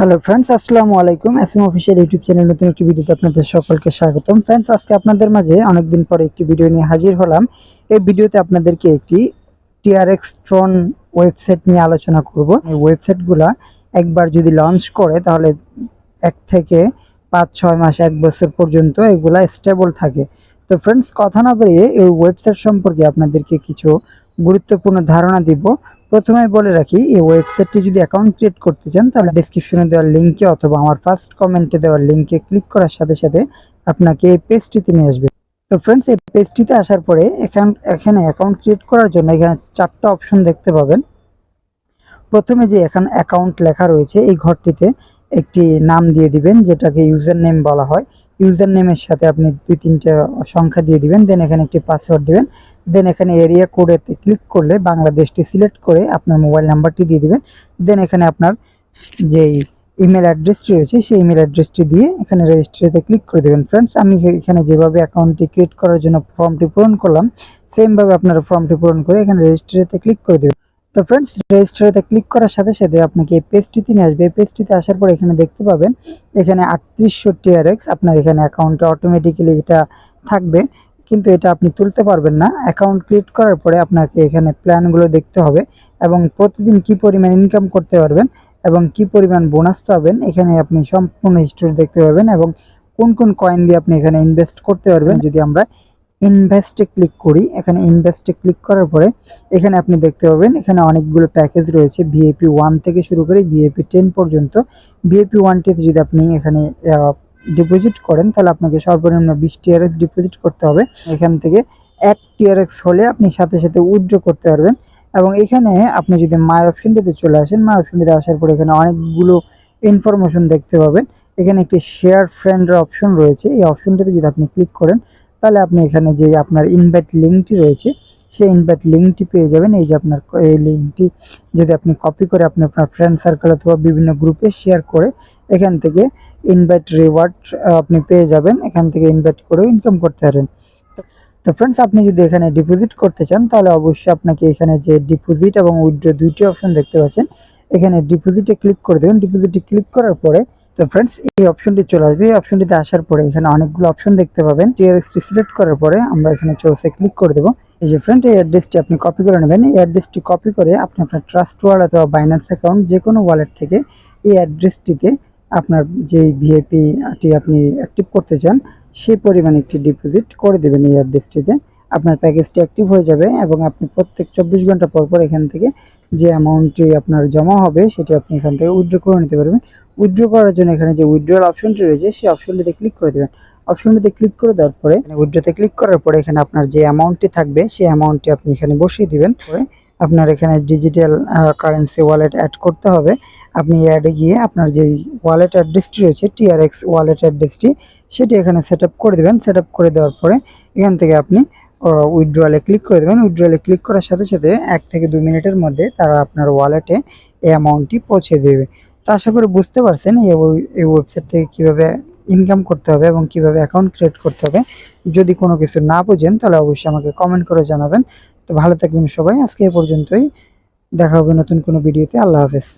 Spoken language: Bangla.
হ্যালো ফ্রেন্ডস আসসালামু আলাইকুম। এসএম অফিসিয়াল ইউটিউব চ্যানেল নতুন একটি ভিডিওতে আপনাদের সকলকে স্বাগতম। ফ্রেন্ডস আজকে আপনাদের মাঝে অনেকদিন পরে একটি ভিডিও নিয়ে হাজির হলাম। এই ভিডিওতে আপনাদেরকে একটি টিআরএক্স ট্রন ওয়েবসাইট নিয়ে আলোচনা করব। এই ওয়েবসাইটগুলো একবার যদি লঞ্চ করে, তাহলে এক থেকে পাঁচ, ছয় মাস, এক বছর পর্যন্ত এগুলা স্টেবল থাকে। তো ফ্রেন্ডস কথা না বেরিয়ে এই ওয়েবসাইট সম্পর্কে আপনাদেরকে কিছু গুরুত্বপূর্ণ ধারণা দিব। প্রথমে বলে রাখি, এই ওয়েবসাইটটি যদি অ্যাকাউন্ট ক্রিয়েট করতে চান, তাহলে ডিসক্রিপশনে দেওয়ার লিঙ্কে অথবা আমার ফার্স্ট কমেন্টে দেওয়ার লিঙ্কে ক্লিক করার সাথে সাথে আপনাকে এই পেজটিতে নিয়ে আসবে। তো ফ্রেন্ডস এই পেজটিতে আসার পরে এখান, এখানে অ্যাকাউন্ট ক্রিয়েট করার জন্য এখানে চারটা অপশন দেখতে পাবেন। প্রথমে যে এখানে অ্যাকাউন্ট লেখা রয়েছে এই ঘরটিতে একটি নাম দিয়ে দিবেন, যেটাকে ইউজার নেম বলা হয়। ইউজার নেমের সাথে আপনি দুই তিনটা সংখ্যা দিয়ে দিবেন দেন এখানে একটি পাসওয়ার্ড দিবেন। দেন এখানে এরিয়া কোডেতে ক্লিক করলে বাংলাদেশটি সিলেক্ট করে আপনার মোবাইল নাম্বারটি দিয়ে দিবেন। দেন এখানে আপনার যেই ইমেল অ্যাড্রেসটি রয়েছে, সেই ইমেল অ্যাড্রেসটি দিয়ে এখানে রেজিস্ট্রিতে ক্লিক করে দেবেন। ফ্রেন্ডস আমি এখানে যেভাবে অ্যাকাউন্টটি ক্রিয়েট করার জন্য ফর্মটি পূরণ করলাম সেমভাবে আপনারা ফর্মটি পূরণ করে এখানে রেজিস্ট্রিতে ক্লিক করে দেবেন। তো ফ্রেন্ডস রেজিস্টারেতে ক্লিক করার সাথে সাথে আপনাকে এই পেজটিতে নিয়ে আসবে। এই পেজটিতে আসার পর এখানে দেখতে পাবেন, এখানে আটত্রিশশো টিআরএক্স আপনার এখানে অ্যাকাউন্টে অটোমেটিক্যালি এটা থাকবে। কিন্তু এটা আপনি তুলতে পারবেন না। অ্যাকাউন্ট ক্রিয়েট করার পরে আপনাকে এখানে প্ল্যানগুলো দেখতে হবে এবং প্রতিদিন কি পরিমাণ ইনকাম করতে পারবেন এবং কি পরিমাণ বোনাস পাবেন, এখানে আপনি সম্পূর্ণ হিস্টোরি দেখতে পাবেন এবং কোন কোন কয়েন দিয়ে আপনি এখানে ইনভেস্ট করতে পারবেন। যদি আমরা ইনভেস্টে ক্লিক করি, এখানে ইনভেস্টে ক্লিক করার পরে এখানে আপনি দেখতে পাবেন, এখানে অনেকগুলো প্যাকেজ রয়েছে ভিএপি ওয়ান থেকে শুরু করে ভিএপি টেন পর্যন্ত। ভিএপি ওয়ানটিতে যদি আপনি এখানে ডিপোজিট করেন, তাহলে আপনাকে সর্বনিম্ন বিশ টিআরএক্স ডিপোজিট করতে হবে। এখান থেকে এক টিআরএক্স হলে আপনি সাথে সাথে উইথড্র করতে পারবেন। এবং এখানে আপনি যদি মাই অপশনটিতে চলে আসেন মাই অপশনটিতে আসার পরে এখানে অনেকগুলো ইনফরমেশন দেখতে পাবেন। এখানে একটি শেয়ার ফ্রেন্ডের অপশন রয়েছে। এই অপশনটিতে যদি আপনি ক্লিক করেন তাহলে আপনি এখানে যে আপনার ইনভাইট লিঙ্কটি রয়েছে, সেই ইনভাইট লিঙ্কটি পেয়ে যাবেন। এই যে আপনার এই লিঙ্কটি যদি আপনি কপি করে আপনি আপনার ফ্রেন্ড সার্কেল অথবা বিভিন্ন গ্রুপে শেয়ার করে, এখান থেকে ইনভাইট রিওয়ার্ড আপনি পেয়ে যাবেন। এখান থেকে ইনভাইট করেও ইনকাম করতে পারেন। তো ফ্রেন্ডস আপনি যদি এখানে ডিপোজিট করতে চান, তাহলে অবশ্যই আপনাকে এখানে যে ডিপোজিট এবং উইথড্র দুইটি অপশন দেখতে পাচ্ছেন। এখানে ডিপোজিটে ক্লিক করে দেবেন। ডিপোজিটে ক্লিক করার পরে, তো ফ্রেন্ডস এই অপশনটি চলে আসবে। এই অপশনটিতে আসার পরে এখানে অনেকগুলো অপশন দেখতে পাবেন। টিআরএক্সটি সিলেক্ট করার পরে আমরা এখানে চৌসে ক্লিক করে দেবো। এই যে ফ্রেন্ড এই অ্যাড্রেসটি আপনি কপি করে নেবেন। এই অ্যাড্রেসটি কপি করে আপনি আপনার ট্রাস্ট ওয়ালেট অথবা বাইন্যান্স অ্যাকাউন্ট যে কোনো ওয়ালেট থেকে এই অ্যাড্রেসটিতে আপনার যে ভিএপিটি আপনি অ্যাক্টিভ করতে চান, সেই পরিমাণ একটি ডিপোজিট করে দেবেন এই অ্যাড্রেসটিতে আপনার প্যাকেজটি অ্যাক্টিভ হয়ে যাবে এবং আপনি প্রত্যেক চব্বিশ ঘণ্টা পর পর এখান থেকে যে অ্যামাউন্টটি আপনার জমা হবে, সেটি আপনি এখান থেকে উইথড্র করে নিতে পারবেন। উইথড্র করার জন্য এখানে যে উইথড্রল অপশনটি রয়েছে, সেই অপশনটিতে ক্লিক করে দেবেন। অপশনটিতে ক্লিক করে দেওয়ার পরে উইথড্রতে ক্লিক করার পরে এখানে আপনার যে অ্যামাউন্টটি থাকবে, সেই অ্যামাউন্টটি আপনি এখানে বসিয়ে দিবেন। আপনার এখানে ডিজিটাল কারেন্সি ওয়ালেট অ্যাড করতে হবে। আপনি অ্যাডে গিয়ে আপনার যে ওয়ালেট অ্যাড্রেসটি রয়েছে টিআরএক্স ওয়ালেট অ্যাড্রেসটি সেটি এখানে সেট করে দেবেন। সেট করে দেওয়ার পরে এখান থেকে আপনি উইথড্রয়ালে ক্লিক করে দেবেন। উইথড্রয়ালে ক্লিক করার সাথে সাথে এক থেকে দু মিনিটের মধ্যে তারা আপনার ওয়ালেটে এই অ্যামাউন্টটি পৌঁছে দেবে। তো আশা করি বুঝতে পারছেন এই ওয়েবসাইট থেকে কীভাবে ইনকাম করতে হবে এবং কীভাবে অ্যাকাউন্ট ক্রিয়েট করতে হবে। যদি কোনো কিছু না বোঝেন তাহলে অবশ্যই আমাকে কমেন্ট করে জানাবেন। তো ভালো থাকবেন সবাই। আজকে এ পর্যন্তই। দেখা হবে নতুন কোনো ভিডিওতে। আল্লাহ হাফেজ।